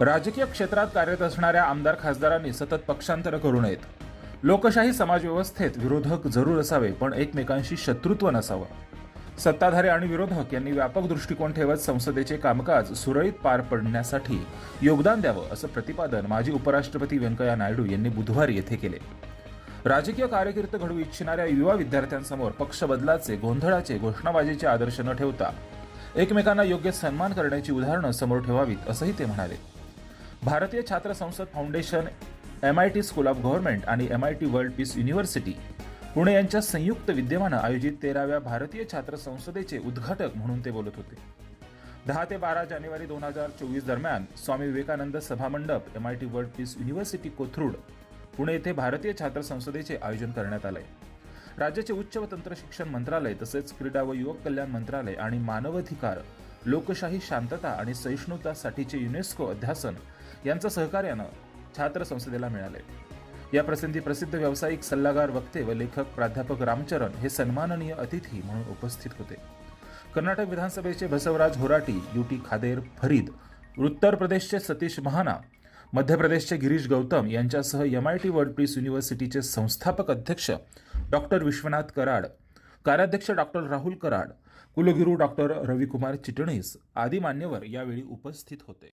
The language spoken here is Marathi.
राजकीय क्षेत्रात कार्यरत असणाऱ्या आमदार खासदारांनी सतत पक्षांतर करू नयेत. लोकशाही समाजव्यवस्थेत विरोधक जरूर असावे पण एकमेकांशी शत्रुत्व नसावं. सत्ताधारी आणि विरोधक यांनी व्यापक दृष्टिकोन ठेवत संसदेचे कामकाज सुरळीत पार पडण्यासाठी योगदान द्यावं असं प्रतिपादन माजी उपराष्ट्रपती व्यंकय्या नायडू यांनी बुधवारी येथे केले. राजकीय कारकीर्द घडवू इच्छिणाऱ्या युवा विद्यार्थ्यांसमोर पक्ष बदलाचे गोंधळाचे घोषणाबाजीचे आदर्श न ठेवता एकमेकांना योग्य सन्मान करण्याची उदाहरणं समोर ठेवावीत असंही ते म्हणाले. Bharatiya Chhatra Sansad foundation M I T school of government आणि M I T world peace university Pune यांच्या संयुक्त विद्यमानं आयोजित तेराव्या भारतीय छात्र संसदेचे उद्घाटक म्हणून ते बोलत होते. दहा ते बारा जानेवारी दोन हजार चोवीस दरम्यान Swami Vivekananda सभामंडप M I T world peace university Kothrud Pune येथे भारतीय छात्र संसदेचे आयोजन करण्यात आलंय. राज्याचे उच्च व तंत्र शिक्षण मंत्रालय तसेच क्रीडा व युवक कल्याण मंत्रालय आणि मानवाधिकार लोकशाही शांतता आणि सहिष्णुतासाठीचे युनेस्को अध्यासन यांचं सहकार्यानं छात्र संसदेला मिळाले. या प्रसंगी प्रसिद्ध व्यावसायिक सल्लागार वक्ते व लेखक प्राध्यापक रामचरण हे सन्माननीय अतिथी म्हणून उपस्थित होते. कर्नाटक विधानसभेचे बसवराज होराटी युटी खादेर फरीद उत्तर प्रदेशचे सतीश महाना मध्य प्रदेशचे गिरीश गौतम यांच्यासह M I T world peace युनिव्हर्सिटीचे संस्थापक अध्यक्ष डॉक्टर विश्वनाथ कराड कार्याध्यक्ष डॉक्टर राहुल कराड कुलगुरू डॉक्टर रविकुमार चिटणीस आदी मान्यवर यावेळी उपस्थित होते.